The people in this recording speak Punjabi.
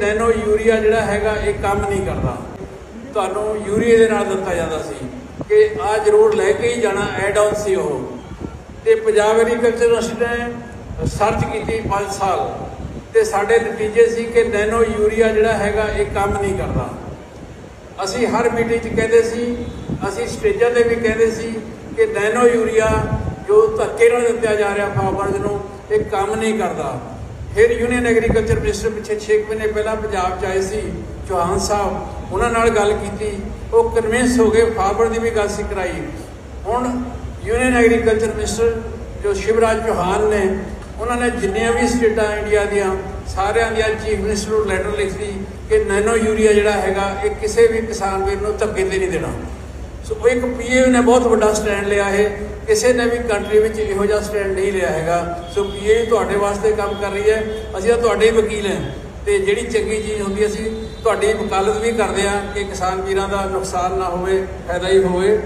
ਨੈਨੋ ਯੂਰੀਆ ਜਿਹੜਾ ਹੈਗਾ, ਇਹ ਕੰਮ ਨਹੀਂ ਕਰਦਾ। ਤੁਹਾਨੂੰ ਯੂਰੀਏ ਦੇ ਨਾਲ ਦਿੱਤਾ ਜਾਂਦਾ ਸੀ ਕਿ ਆ ਜ਼ਰੂਰ ਲੈ ਕੇ ਹੀ ਜਾਣਾ ਐਡ ਆਨ ਸੀ ਉਹ। ਤੇ ਪੰਜਾਬ ਐਗਰੀਕਲਚਰ ਯੂਨੀਵਰਸਿਟੀ ਨੇ ਸਰਚ ਕੀਤੀ 5 ਸਾਲ। ਤੇ ਸਾਡੇ ਨਤੀਜੇ ਸੀ ਕਿ ਨੈਨੋ ਯੂਰੀਆ ਜਿਹੜਾ ਹੈਗਾ, ਇਹ ਕੰਮ ਨਹੀਂ ਕਰਦਾ। ਅਸੀਂ ਹਰ ਮੀਟਿੰਗ 'ਚ ਕਹਿੰਦੇ ਸੀ, ਅਸੀਂ ਸਟੇਜਾਂ ਤੇ ਵੀ ਕਹਿੰਦੇ ਸੀ ਕਿ ਨੈਨੋ ਯੂਰੀਆ ਜੋ ਧੱਕੇ ਨਾਲ ਦਿੱਤਾ ਜਾ ਰਿਹਾ, ਫਾਰਮਰਜ਼ ਨੂੰ, ਇਹ ਕੰਮ ਨਹੀਂ ਕਰਦਾ। ਫਿਰ ਯੂਨੀਅਨ ਐਗਰੀਕਲਚਰ ਮਿਨਿਸਟਰ ਪਿੱਛੇ 6 ਮਹੀਨੇ ਪਹਿਲਾਂ ਪੰਜਾਬ 'ਚ ਆਏ ਸੀ, ਚੌਹਾਨ ਸਾਹਿਬ, ਉਹਨਾਂ ਨਾਲ ਗੱਲ ਕੀਤੀ। ਉਹ ਕਨਵਿੰਸ ਹੋ ਗਏ ਫਾਰਮਰ ਦੀ ਵੀ ਗੱਲ ਸੀ ਕਰਾਈ। ਹੁਣ ਯੂਨੀਅਨ ਐਗਰੀਕਲਚਰ ਮਿਨਿਸਟਰ ਜੋ ਸ਼ਿਵਰਾਜ ਚੌਹਾਨ ਨੇ, ਉਹਨਾਂ ਨੇ ਜਿੰਨੀਆਂ ਵੀ ਸਟੇਟਾਂ ਇੰਡੀਆ ਦੀਆਂ, ਸਾਰਿਆਂ ਦੀਆਂ ਚੀਫ ਮਿਨਿਸਟਰ ਨੂੰ ਲੈਟਰ ਲਿਖੀ ਕਿ ਨੈਨੋ ਯੂਰੀਆ ਜਿਹੜਾ ਹੈਗਾ, ਇਹ ਕਿਸੇ ਵੀ ਕਿਸਾਨ ਵੀਰ ਨੂੰ ਧੱਕੇ ਤੇ ਨਹੀਂ ਦੇਣਾ। ਸੋ ਉਹ ਇੱਕ ਪੀਏ ਨੇ ਬਹੁਤ ਵੱਡਾ ਸਟੈਂਡ ਲਿਆ ਹੈ ਕਿਸੇ ਨੇ ਵੀ ਕੰਟਰੀ ਵਿੱਚ ਇਹੋ ਜਿਹਾ ਸਟੈਂਡ ਨਹੀਂ ਲਿਆ ਹੈਗਾ। ਸੋ ਪੀਏ ਤੁਹਾਡੇ ਵਾਸਤੇ ਕੰਮ ਕਰ ਰਹੀ ਹੈ। ਅਸੀਂ ਤਾਂ ਤੁਹਾਡੇ ਹੀ ਵਕੀਲ ਹਾਂ। ਤੇ ਜਿਹੜੀ ਚੰਗੀ ਚੀਜ਼ ਹੁੰਦੀ ਅਸੀਂ ਤੁਹਾਡੀ ਵਕਾਲਤ ਵੀ ਕਰਦੇ ਹਾਂ ਕਿ ਕਿਸਾਨ ਵੀਰਾਂ ਦਾ ਨੁਕਸਾਨ ਨਾ ਹੋਵੇ, ਫਾਇਦਾ ਹੀ ਹੋਵੇ।